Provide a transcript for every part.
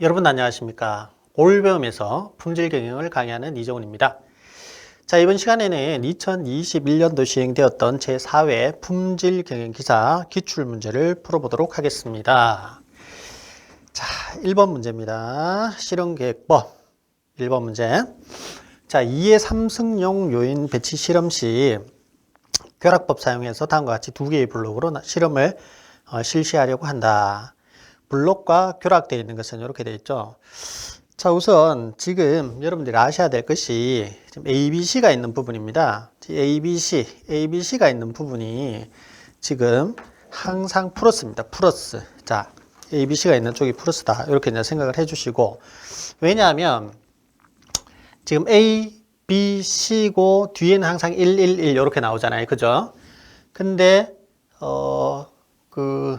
여러분 안녕하십니까? 올배움에서 품질 경영을 강의하는 이정훈입니다. 자 이번 시간에는 2021년도 시행되었던 제4회 품질 경영 기사 기출 문제를 풀어보도록 하겠습니다. 자 1번 문제입니다. 실험계획법 1번 문제. 자 2의 3승용 요인 배치 실험 시 결합법 사용해서 다음과 같이 두 개의 블록으로 나- 실험을 어, 실시하려고 한다. 블록과 결합되어 있는 것은 이렇게 되어 있죠. 자, 우선 지금 여러분들이 아셔야 될 것이 지금 ABC가 있는 부분입니다. 이 ABC, ABC가 있는 부분이 지금 항상 플러스입니다. 플러스. 자, ABC가 있는 쪽이 플러스다. 이렇게 이제 생각을 해 주시고 왜냐하면 지금 A, B, C고 뒤에는 항상 1, 1, 1 이렇게 나오잖아요. 그죠? 근데 어, 그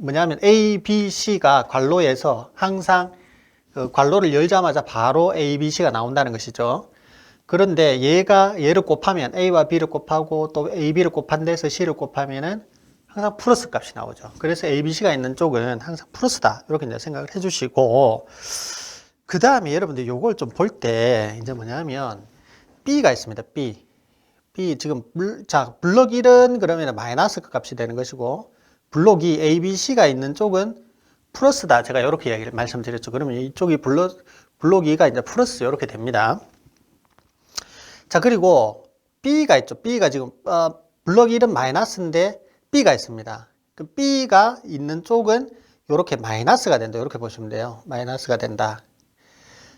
뭐냐면 A, B, C가 괄로에서 항상 그 괄로를 열자마자 바로 A, B, C가 나온다는 것이죠. 그런데 얘가 얘를 곱하면 A와 B를 곱하고 또 A, B를 곱한 데서 C를 곱하면은 항상 플러스 값이 나오죠. 그래서 A, B, C가 있는 쪽은 항상 플러스다. 이렇게 이제 생각을 해 주시고 그 다음에 여러분들 요걸 좀 볼 때 이제 뭐냐면 B가 있습니다. B. B 지금 물, 자 블럭 1은 그러면 마이너스 값이 되는 것이고 블록 2 A, B, C가 있는 쪽은 플러스다. 제가 이렇게 이야기를 말씀드렸죠. 그러면 이쪽이 블럭 블록 2가 이제 플러스 이렇게 됩니다. 자 그리고 B가 있죠. B가 지금 어, 블럭 1은 마이너스인데 B가 있습니다. 그 B가 있는 쪽은 이렇게 마이너스가 된다. 이렇게 보시면 돼요. 마이너스가 된다.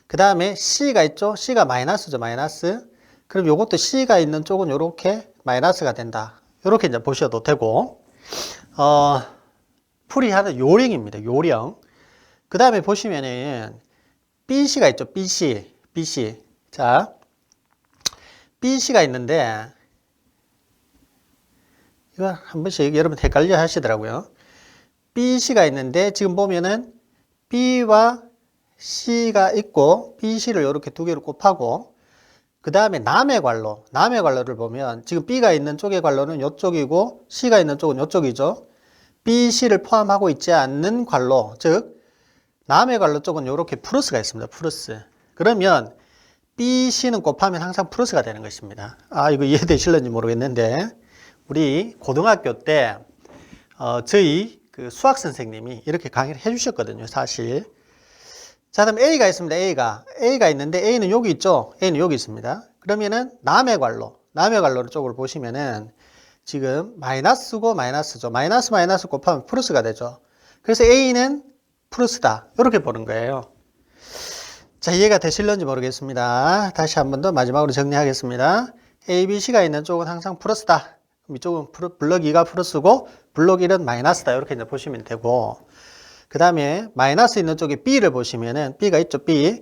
그 다음에 C가 있죠. C가 마이너스죠. 마이너스. 그럼 요것도 C가 있는 쪽은 이렇게 마이너스가 된다. 이렇게 이제 보셔도 되고, 어, 풀이하는 요령입니다. 요령. 그 다음에 보시면은 BC가 있죠. BC. BC. 자, BC가 있는데, 이거 한 번씩 여러분 헷갈려 하시더라고요. BC가 있는데, 지금 보면은 B와 C가 있고 BC를 이렇게 두 개를 곱하고 그 다음에 남의 괄로 남의 괄로를 보면 지금 B가 있는 쪽의 괄로는 이쪽이고 C가 있는 쪽은 이쪽이죠. BC를 포함하고 있지 않는 괄로 즉 남의 괄로 쪽은 이렇게 플러스가 있습니다. 플러스. 그러면 BC는 곱하면 항상 플러스가 되는 것입니다. 아 이거 이해되실는지 모르겠는데 우리 고등학교 때 어, 저희 그 수학 선생님이 이렇게 강의를 해주셨거든요 사실 자, 그럼 A가 있습니다. A가. A가 있는데 A는 여기 있죠? A는 여기 있습니다. 그러면은 남의 괄로, 남의 괄로 쪽을 보시면은 지금 마이너스고 마이너스죠. 마이너스 마이너스 곱하면 플러스가 되죠. 그래서 A는 플러스다. 이렇게 보는 거예요. 자, 이해가 되실런지 모르겠습니다. 다시 한 번 더 마지막으로 정리하겠습니다. A, B, C가 있는 쪽은 항상 플러스다. 이쪽은 블럭 2가 플러스고 블럭 1은 마이너스다. 이렇게 이제 보시면 되고 그 다음에 마이너스 있는 쪽에 B를 보시면은 B가 있죠. B.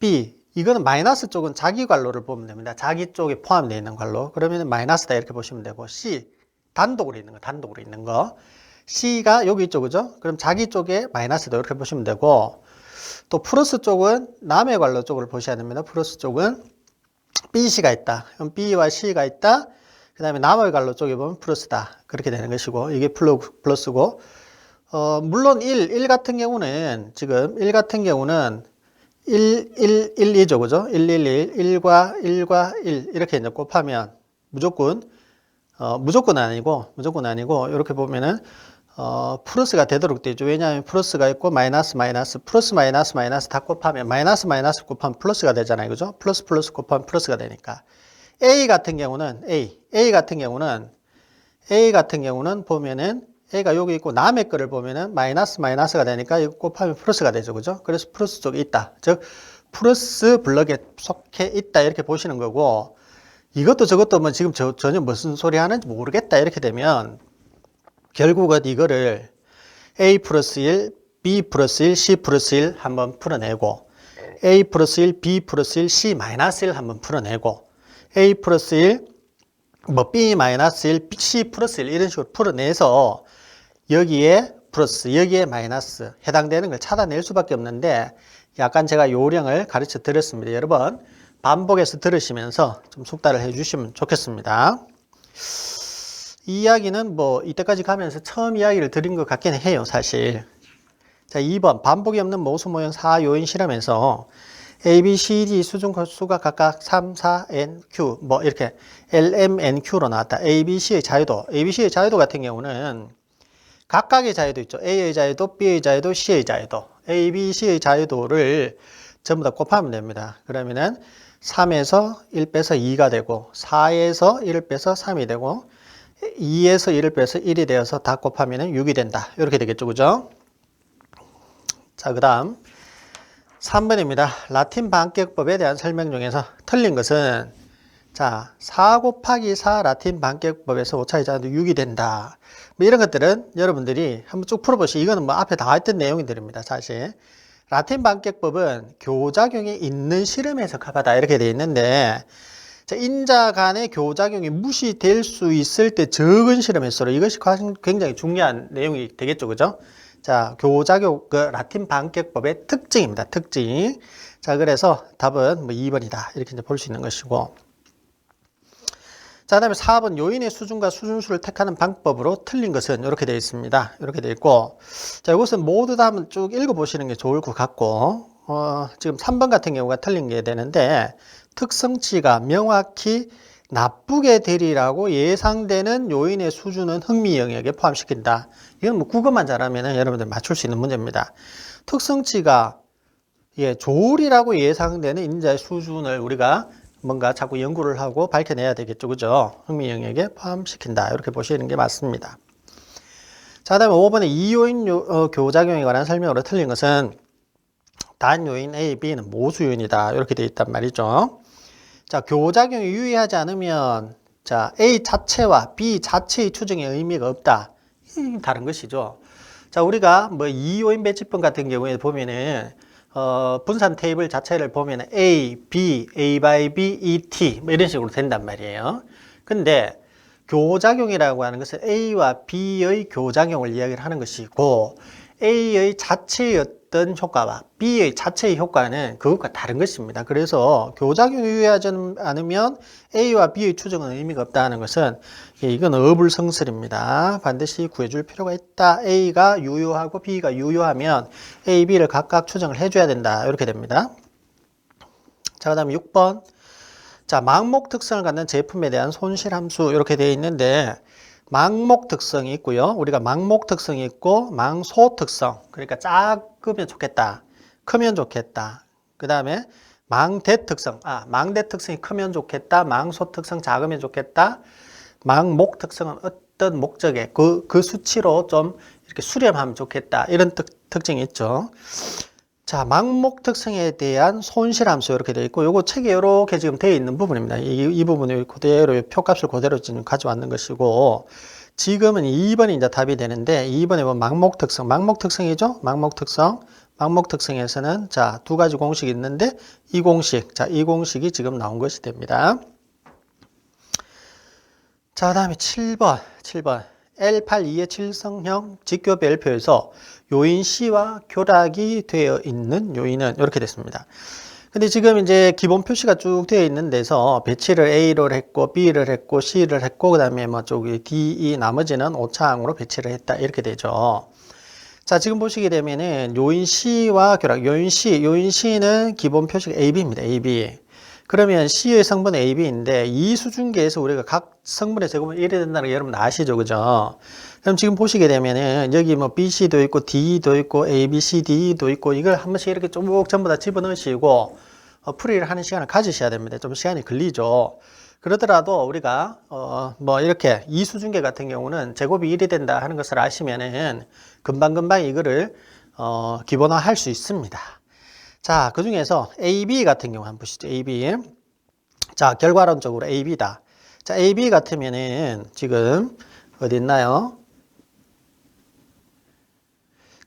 B. 이거는 마이너스 쪽은 자기 괄로를 보면 됩니다. 자기 쪽에 포함되어 있는 괄로. 그러면 마이너스다 이렇게 보시면 되고 C. 단독으로 있는 거. 단독으로 있는 거. C가 여기 있죠. 그죠? 그럼 자기 쪽에 마이너스다 이렇게 보시면 되고 또 플러스 쪽은 남의 괄로 쪽을 보셔야 됩니다. 플러스 쪽은 BC가 있다. 그럼 B와 C가 있다. 그 다음에 남의 괄로 쪽에 보면 플러스다. 그렇게 되는 것이고 이게 플러- 플러스고 어, 물론 1, 1 같은 경우는 지금 1 같은 경우는 1, 1, 1, 2죠. 그죠? 1, 1, 1, 1과 1과 1 이렇게 이제 곱하면 무조건 어, 무조건 아니고 무조건 아니고 이렇게 보면은 어, 플러스가 되도록 되죠. 왜냐하면 플러스가 있고 마이너스 마이너스 플러스 마이너스 마이너스 다 곱하면 마이너스 마이너스 곱하면 플러스가 되잖아요. 그죠? 플러스 플러스 곱하면 플러스가 되니까 A 같은 경우는 A A 같은 경우는 A 같은 경우는 보면은 A가 여기 있고 남의 거를 보면은 마이너스 마이너스가 되니까 이거 곱하면 플러스가 되죠. 그죠? 그래서 플러스 쪽에 있다. 즉 플러스 블럭에 속해 있다. 이렇게 보시는 거고 이것도 저것도 뭐 지금 저, 전혀 무슨 소리 하는지 모르겠다. 이렇게 되면 결국은 이거를 A 플러스 1, B 플러스 1, C 플러스 1 한번 풀어내고 A 플러스 1, B 플러스 1, C 마이너스 1 한번 풀어내고 A 플러스 1, 뭐 B 마이너스 1, C 플러스 1 이런 식으로 풀어내서 여기에 플러스 여기에 마이너스 해당되는 걸 찾아낼 수밖에 없는데 약간 제가 요령을 가르쳐 드렸습니다. 여러분 반복해서 들으시면서 좀 숙달을 해 주시면 좋겠습니다. 이 이야기는 뭐 이때까지 가면서 처음 이야기를 드린 것 같긴 해요, 사실. 자, 자, 2번 반복이 없는 모수 모형 4요인 실험에서 A, B, C, D 수준 수가 각각 3, 4, N, Q 뭐 이렇게 L, M, N, Q로 나왔다. A, B, C의 자유도. A, B, C의 자유도 같은 경우는 각각의 자유도 있죠. A의 자유도, B의 자유도, C의 자유도. A, B, C의 자유도를 전부 다 곱하면 됩니다. 그러면은 3에서 1 빼서 2가 되고 4에서 1을 빼서 3이 되고 2에서 1을 빼서 1이 되어서 다 곱하면 6이 된다. 이렇게 되겠죠. 그죠? 자, 그 다음 3번입니다. 라틴 반격법에 대한 설명 중에서 틀린 것은 자, 4 곱하기 4 라틴 반격법에서 오차의 자도 6이 된다. 뭐 이런 것들은 여러분들이 한번 쭉 풀어보시. 이거는 뭐 앞에 다 했던 내용들입니다. 사실. 라틴 반격법은 교작용이 있는 실험에서 가하다 이렇게 되어 있는데 자, 인자 간의 교작용이 무시될 수 있을 때 적은 실험일수록 이것이 굉장히 중요한 내용이 되겠죠. 그죠? 자, 교작용, 그 라틴 반격법의 특징입니다. 특징. 자, 그래서 답은 뭐 2번이다. 이렇게 이제 볼 수 있는 것이고. 자, 다음에 4번 요인의 수준과 수준수를 택하는 방법으로 틀린 것은 이렇게 되어 있습니다. 이렇게 되어 있고, 자, 이것은 모두 다 한번 쭉 읽어보시는 게 좋을 것 같고, 어, 지금 3번 같은 경우가 틀린 게 되는데, 특성치가 명확히 나쁘게 되리라고 예상되는 요인의 수준은 흥미 영역에 포함시킨다. 이건 뭐 국어만 잘하면 여러분들 맞출 수 있는 문제입니다. 특성치가 예, 좋으리라고 예상되는 인자의 수준을 우리가 뭔가 자꾸 연구를 하고 밝혀내야 되겠죠. 그죠? 흥미 영역에 포함시킨다. 이렇게 보시는 게 맞습니다. 자, 다음에 5번에 이요인 어, 교작용에 관한 설명으로 틀린 것은 단 요인 A, B는 모수 요인이다. 이렇게 되어 있단 말이죠. 자, 교작용이 유의하지 않으면 자, A 자체와 B 자체의 추정에 의미가 없다. 다른 것이죠. 자, 우리가 뭐 이요인 배치법 같은 경우에 보면은 어, 분산 테이블 자체를 보면 A, B, A by B, E, T 뭐 이런 식으로 된단 말이에요. 근데 교작용이라고 하는 것은 A와 B의 교작용을 이야기를 하는 것이고 A의 자체의 어떤 효과와 B의 자체의 효과는 그것과 다른 것입니다. 그래서 교작용이 유효하지 않으면 A와 B의 추정은 의미가 없다는 것은 예, 이건 어불성설입니다. 반드시 구해줄 필요가 있다. A가 유효하고 B가 유효하면 A, B를 각각 추정을 해줘야 된다. 이렇게 됩니다. 자, 그 다음에 6번. 자, 망목 특성을 갖는 제품에 대한 손실 함수 이렇게 되어 있는데 망목 특성이 있고요. 우리가 망목 특성이 있고 망소 특성. 그러니까 작으면 좋겠다. 크면 좋겠다. 그 다음에 망대 특성. 아, 망대 특성이 크면 좋겠다. 망소 특성 작으면 좋겠다. 망목 특성은 어떤 목적에 그, 그 수치로 좀 이렇게 수렴하면 좋겠다. 이런 특, 특징이 있죠. 자, 망목 특성에 대한 손실 함수 이렇게 되어 있고, 요거 책에 이렇게 지금 되어 있는 부분입니다. 이, 이 부분을 그대로, 표값을 그대로 지금 가져왔는 것이고, 지금은 2번이 이제 답이 되는데, 2번에 보면 망목 특성, 망목 특성이죠? 망목 특성. 망목 특성에서는 자, 두 가지 공식이 있는데, 이 공식, 자, 이 공식이 지금 나온 것이 됩니다. 자, 다음에 7번, 7번. L82의 칠성형 직교별표에서 요인 C와 교락이 되어 있는 요인은 이렇게 됐습니다. 근데 지금 이제 기본 표시가 쭉 되어 있는 데서 배치를 A를 했고 B를 했고 C를 했고 그 다음에 뭐 저기 D, E 나머지는 오차항으로 배치를 했다 이렇게 되죠. 자, 지금 보시게 되면은 요인 C와 교락, 요인 C, 요인 C는 기본 표시가 AB입니다. AB. 그러면 C의 성분 AB인데 이 수준계에서 우리가 각 성분의 제곱은 1이 된다는 거 여러분 아시죠? 그죠? 그럼 지금 보시게 되면은 여기 뭐 BC도 있고 D도 있고 A, B, C, D도 있고 이걸 한 번씩 이렇게 쭉 전부 다 집어넣으시고 어, 풀이를 하는 시간을 가지셔야 됩니다. 좀 시간이 걸리죠. 그러더라도 우리가 어 뭐 이렇게 이 수준계 같은 경우는 제곱이 1이 된다 하는 것을 아시면은 금방금방 이거를 어 기본화 할 수 있습니다. 자, 그 중에서 AB 같은 경우 한번 보시죠. AB. 자, 결과론적으로 AB다. 자, AB 같으면은 지금 어디 있나요?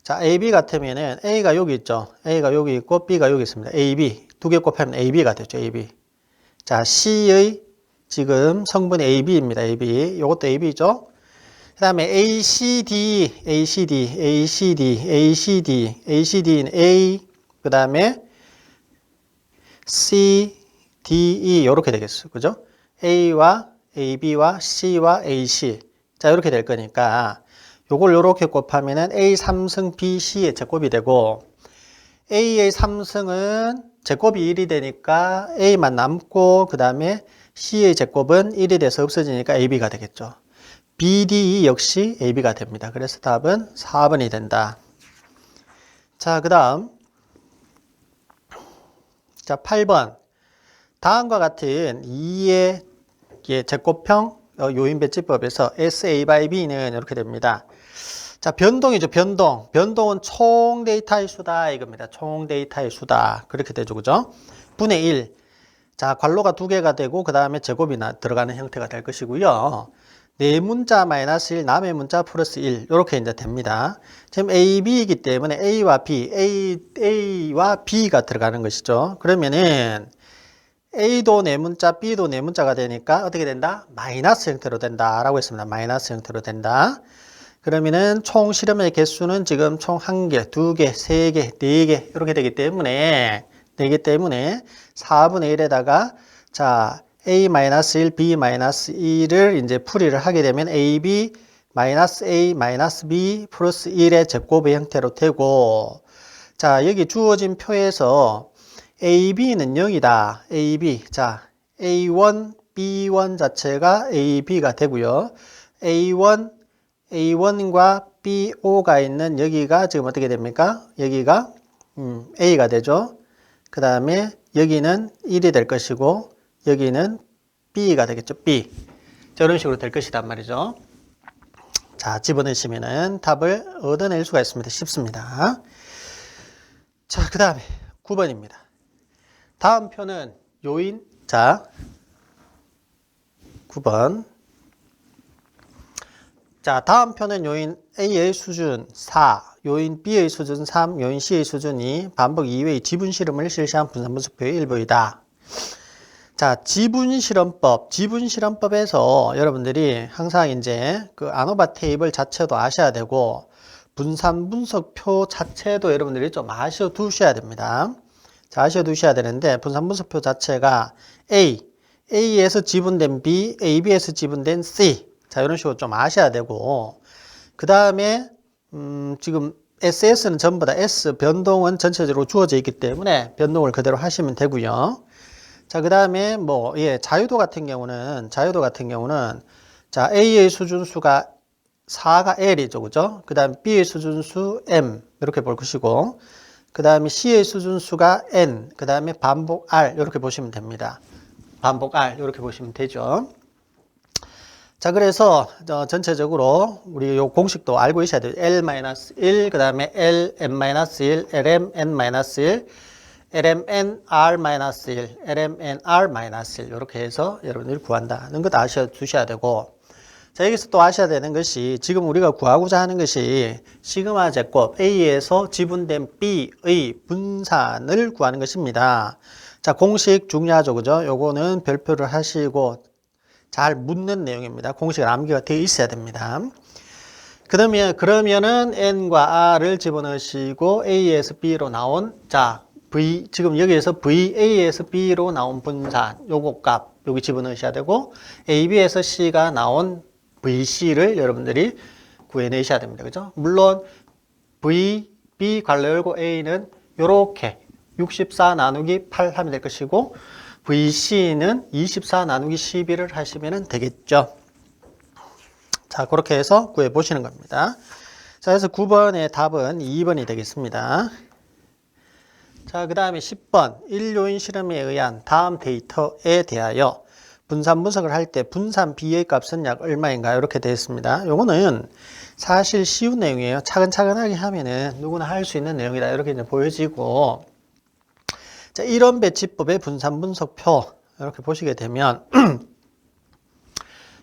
자, AB 같으면은 A가 여기 있죠. A가 여기 있고 B가 여기 있습니다. AB. 두 개 곱하면 AB가 되죠. AB. 자, C의 지금 성분이 AB입니다. AB. 이것도 AB죠. 그 다음에 ACD, ACD, ACD, ACD, ACD는 A, 그 다음에 C, D, E 이렇게 되겠어. 그죠? A와 AB와 C와 AC. 자, 이렇게 될 거니까 요걸 요렇게 곱하면은 A 3승 B C의 제곱이 되고 A의 3승은 제곱이 1이 되니까 A만 남고 그 다음에 C의 제곱은 1이 돼서 없어지니까 AB가 되겠죠. BD 역시 AB가 됩니다. 그래서 답은 4번이 된다. 자, 그 다음. 자, 8번. 다음과 같은 2의 제곱형 어, 요인 배치법에서 SA by B는 이렇게 됩니다. 자, 변동이죠, 변동. 변동은 총 데이터의 수다, 이겁니다. 총 데이터의 수다. 그렇게 되죠, 그죠? 분의 1. 자, 괄호가 두 개가 되고, 그 다음에 제곱이 나, 들어가는 형태가 될 것이고요. 네 문자 마이너스 1, 남의 문자 플러스 1. 이렇게 이제 됩니다. 지금 A, B이기 때문에 A와 B, A, A와 B가 들어가는 것이죠. 그러면은 A도 네 문자, B도 네 문자가 되니까 어떻게 된다? 마이너스 형태로 된다. 라고 했습니다. 마이너스 형태로 된다. 그러면은 총 실험의 개수는 지금 총 한 개, 두 개, 세 개, 네개 이렇게 되기 때문에 되기 때문에 4분의 1에다가 자 a-1, b-2를 이제 풀이를 하게 되면 ab 마이너스 a 마이너스 b 플러스 1의 제곱의 형태로 되고 자 여기 주어진 표에서 ab는 0이다. ab 자 a1, b1 자체가 ab가 되고요. a1 A1과 BO가 있는 여기가 지금 어떻게 됩니까? 여기가 음, A가 되죠. 그 다음에 여기는 1이 될 것이고 여기는 B가 되겠죠. B. 자, 이런 식으로 될 것이란 말이죠. 자, 집어넣으시면은 답을 얻어낼 수가 있습니다. 쉽습니다. 자, 그 다음에 9번입니다. 다음 표는 요인, 자, 9번. 자, 다음 표는 요인 A의 수준 4, 요인 B의 수준 3, 요인 C의 수준 2, 반복 2회의 지분 실험을 실시한 분산분석표의 일부이다. 자, 지분 실험법, 지분 실험법에서 여러분들이 항상 이제 그 아노바 테이블 자체도 아셔야 되고 분산 분석표 자체도 여러분들이 좀 아셔 두셔야 됩니다. 자, 아셔 두셔야 되는데 분산 분석표 자체가 A, A에서 지분된 B, AB에서 지분된 C 자, 이런 식으로 좀 아셔야 되고, 그 다음에, 음, 지금 SS는 전부 다 S 변동은 전체적으로 주어져 있기 때문에 변동을 그대로 하시면 되고요. 자, 그 다음에 뭐, 예, 자유도 같은 경우는, 자유도 같은 경우는, 자, A의 수준수가 4가 L이죠. 그죠? 그 다음 B의 수준수 M. 이렇게 볼 것이고, 그 다음에 C의 수준수가 N. 그 다음에 반복 R. 이렇게 보시면 됩니다. 반복 R. 이렇게 보시면 되죠. 자, 그래서 전체적으로 우리 요 공식도 알고 있어야 돼요. L-1, 그 다음에 LM-1, LMN-1, LMNR-1, LMNR-1 이렇게 해서 여러분들이 구한다는 것 아셔 두셔야 되고 자, 여기서 또 아셔야 되는 것이 지금 우리가 구하고자 하는 것이 시그마 제곱 A에서 지분된 B의 분산을 구하는 것입니다. 자, 공식 중요하죠. 그죠? 요거는 별표를 하시고 잘 묻는 내용입니다. 공식을 암기가 되어 있어야 됩니다. 그러면, 그러면은 n과 r을 집어넣으시고 a에서 b로 나온, 자, v, 지금 여기에서 va에서 b로 나온 분산, 요거 값, 여기 집어넣으셔야 되고, ab에서 c가 나온 vc를 여러분들이 구해내셔야 됩니다. 그죠? 물론, v, b 관로 열고 a는 요렇게 64 나누기 8 하면 될 것이고, VC는 24 나누기 12를 하시면 되겠죠. 자, 그렇게 해서 구해 보시는 겁니다. 자, 그래서 9번의 답은 2번이 되겠습니다. 자, 그 다음에 10번. 1요인 실험에 의한 다음 데이터에 대하여 분산 분석을 할 때 분산 B의 값은 약 얼마인가 이렇게 되어 있습니다. 요거는 사실 쉬운 내용이에요. 차근차근하게 하면은 누구나 할 수 있는 내용이다. 이렇게 이제 보여지고 자, 이런 배치법의 분산 분석표 이렇게 보시게 되면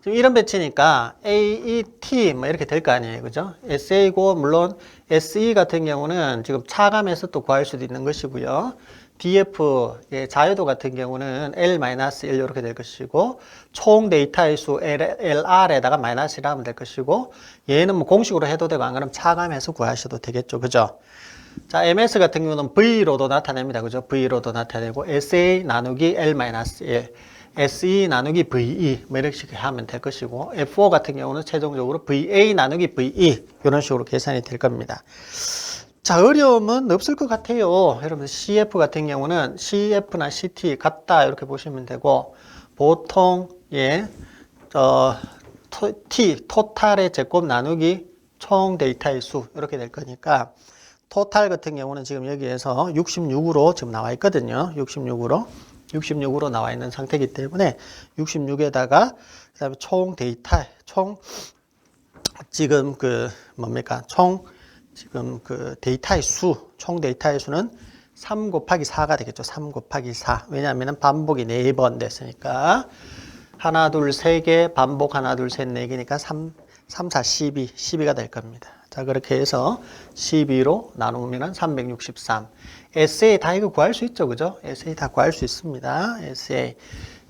지금 이런 배치니까 AET 뭐 이렇게 될 거 아니에요. 그죠? SA고 물론 SE 같은 경우는 지금 차감해서 또 구할 수도 있는 것이고요. DF 예, 자유도 같은 경우는 L-1 이렇게 될 것이고 총 데이터의 수 LR에다가 마이너스 1 하면 될 것이고 얘는 뭐 공식으로 해도 되고 안 그러면 차감해서 구하셔도 되겠죠. 그죠? 자, MS 같은 경우는 V로도 나타냅니다. 그죠? V로도 나타내고 SA 나누기 L-1. SE 나누기 VE 뭐 이렇게 하면 될 것이고 F5 같은 경우는 최종적으로 VA 나누기 VE 이런 식으로 계산이 될 겁니다. 자, 어려움은 없을 것 같아요. 여러분, CF 같은 경우는 CF나 CT 같다 이렇게 보시면 되고 보통 예, 어, 토- T 토탈의 제곱 나누기 총 데이터의 수 이렇게 될 거니까 토탈 같은 경우는 지금 여기에서 66으로 지금 나와 있거든요. 66으로 66으로 나와 있는 상태이기 때문에 66에다가 그 다음에 총 데이터 총 지금 그 뭡니까 총 지금 그 데이터의 수, 총 데이터의 수는 3 곱하기 4가 되겠죠. 3 곱하기 4. 왜냐하면 반복이 4번 됐으니까. 하나, 둘, 세 개, 반복 하나, 둘, 셋, 네 개니까 3, 3, 4, 12, 12가 될 겁니다. 자, 그렇게 해서 12로 나누면 363. SA 다 이거 구할 수 있죠. 그죠? SA 다 구할 수 있습니다. SA.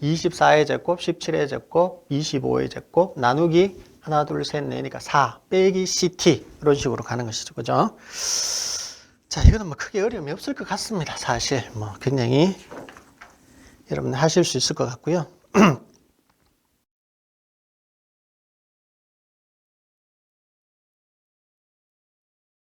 24의 제곱, 17의 제곱, 25의 제곱, 나누기 하나, 둘, 셋, 넷이니까 4 빼기 CT 이런 식으로 가는 것이죠. 그죠? 자, 이거는 뭐 크게 어려움이 없을 것 같습니다. 사실 뭐 굉장히 여러분 하실 수 있을 것 같고요.